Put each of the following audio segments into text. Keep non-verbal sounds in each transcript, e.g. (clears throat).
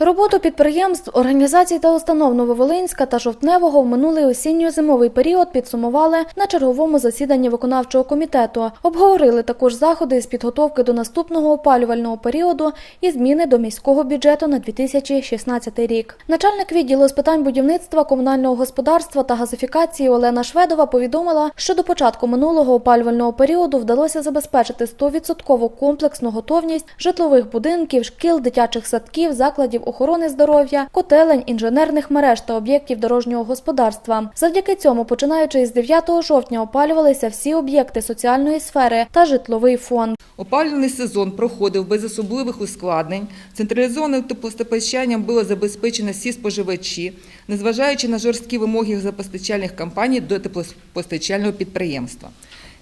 Роботу підприємств, організацій та установ Нововолинська та Жовтневого в минулий осінньо-зимовий період підсумували на черговому засіданні виконавчого комітету. Обговорили також заходи з підготовки до наступного опалювального періоду і зміни до міського бюджету на 2016 рік. Начальник відділу з питань будівництва, комунального господарства та газифікації Олена Шведова повідомила, що до початку минулого опалювального періоду вдалося забезпечити 100% комплексну готовність житлових будинків, шкіл, дитячих садків, закладів охорони здоров'я, котелень, інженерних мереж та об'єктів дорожнього господарства. Завдяки цьому, починаючи з 9 жовтня, опалювалися всі об'єкти соціальної сфери та житловий фонд. Опалювальний сезон проходив без особливих ускладнень. Централізованим теплопостачанням було забезпечено всі споживачі, незважаючи на жорсткі вимоги газопостачальних компаній до теплопостачального підприємства.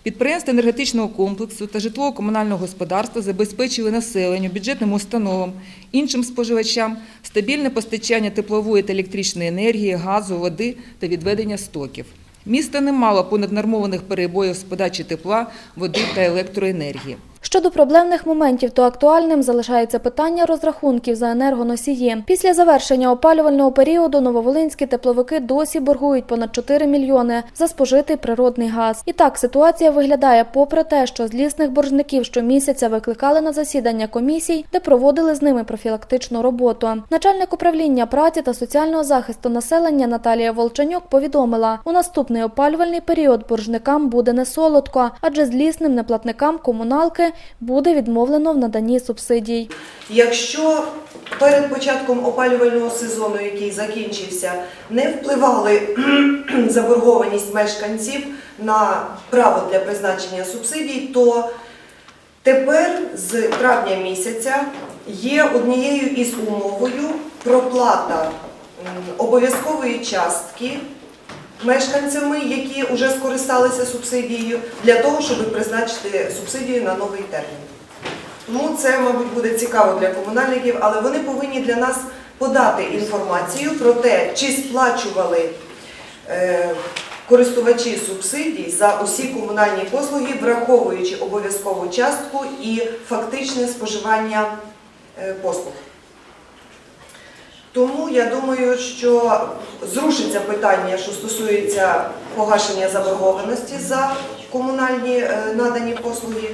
Підприємства енергетичного комплексу та житлово-комунального господарства забезпечили населенню, бюджетним установам, іншим споживачам стабільне постачання теплової та електричної енергії, газу, води та відведення стоків. Місто не мало понаднормованих перебоїв з подачі тепла, води та електроенергії. Щодо проблемних моментів, то актуальним залишається питання розрахунків за енергоносії. Після завершення опалювального періоду нововолинські тепловики досі боргують понад 4 мільйони за спожитий природний газ. І так ситуація виглядає попри те, що злісних боржників щомісяця викликали на засідання комісій, де проводили з ними профілактичну роботу. Начальник управління праці та соціального захисту населення Наталія Волчанюк повідомила, у наступний опалювальний період боржникам буде не солодко, адже злісним неплатникам комуналки буде відмовлено в наданні субсидій. Якщо перед початком опалювального сезону, який закінчився, не впливали (clears throat) заборгованість мешканців на право для призначення субсидій, то тепер з травня місяця є однією із умовою проплата обов'язкової частки мешканцями, які вже скористалися субсидією, для того, щоб призначити субсидію на новий термін. Тому це, мабуть, буде цікаво для комунальників, але вони повинні для нас подати інформацію про те, чи сплачували е, користувачі субсидій за усі комунальні послуги, враховуючи обов'язкову частку і фактичне споживання е, послуг. Тому я думаю, що зрушиться питання, що стосується погашення заборгованості за комунальні е, надані послуги,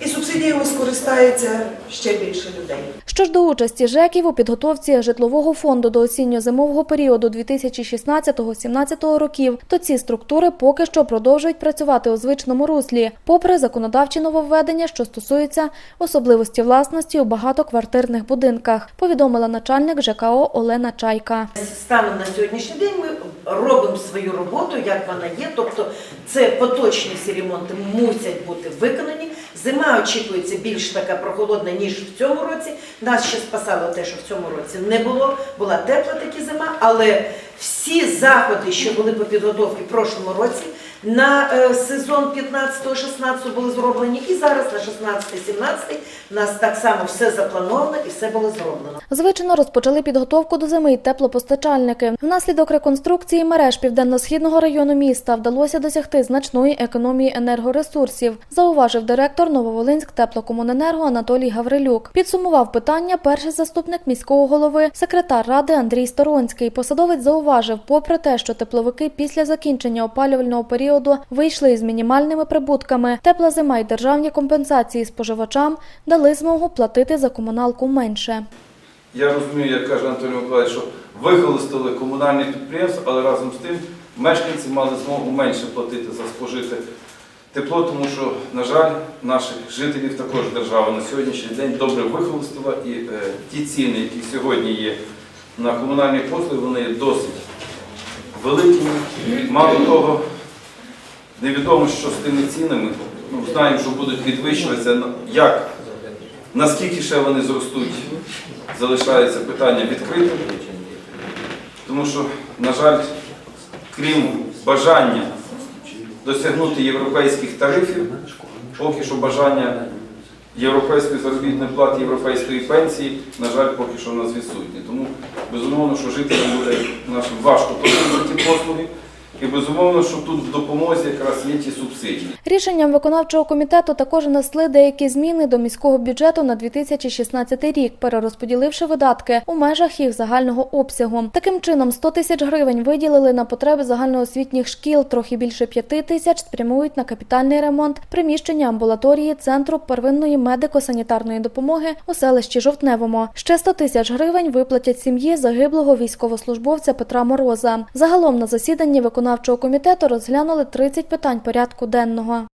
і субсидіями скористається ще більше людей. Що ж до участі ЖЕКів у підготовці житлового фонду до осінньо-зимового періоду 2016-2017 років, то ці структури поки що продовжують працювати у звичному руслі, попри законодавчі нововведення, що стосуються особливості власності у багатоквартирних будинках, повідомила начальник ЖКО Олена Чайка. Станом на сьогоднішній день ми робимо свою роботу, як вона є. Тобто це поточні всі ремонти мусять бути виконані. Зима очікується більш така прохолодна, ніж в цьому році. Нас ще спасало те, що в цьому році не було. Була тепла такі зима, але всі заходи, що були по підготовці в прошлому році, на е, сезон 15-16 були зроблені, і зараз на 16-17 у нас так само все заплановано і все було зроблено. Звично розпочали підготовку до зими й теплопостачальники. Внаслідок реконструкції мереж південно-східного району міста вдалося досягти значної економії енергоресурсів, зауважив директор Нововолинськ теплокомуненерго Анатолій Гаврилюк. Підсумував питання перший заступник міського голови, секретар ради Андрій Сторонський. Посадовець зауважив, попри те, що тепловики після закінчення опалювального періоду вийшли із мінімальними прибутками, тепла зима й державні компенсації споживачам дали змогу платити за комуналку менше. Я розумію, як каже Анатолій Миколаївич, що використали комунальне підприємство, але разом з тим мешканці мали змогу менше платити за спожите тепло, тому що, на жаль, наших жителів також держава на сьогоднішній день добре використала і е, ті ціни, які сьогодні є на комунальні послуги, вони є досить великими. Мало того, невідомо, що з тими цінами, ну, знаємо, що будуть підвищуватися, як? Наскільки ще вони зростуть, залишається питання відкритим, тому що, на жаль, крім бажання досягнути європейських тарифів, поки що бажання європейської заробітної плати, європейської пенсії, на жаль, поки що у нас відсутні. Тому, безумовно, що жителям буде нашим важко за ті послуги. І безумовно, що тут в допомозі якраз є ті субсидії. Рішенням виконавчого комітету також внесли деякі зміни до міського бюджету на 2016 рік, перерозподіливши видатки у межах їх загального обсягу. Таким чином, 100 тисяч гривень виділили на потреби загальноосвітніх шкіл, трохи більше 5 тисяч спрямують на капітальний ремонт приміщення амбулаторії Центру первинної медико-санітарної допомоги у селищі Жовтневому. Ще 100 тисяч гривень виплатять сім'ї загиблого військовослужбовця Петра Мороза. Загалом на засіданні виконавчого комітету розглянули 30 питань порядку денного.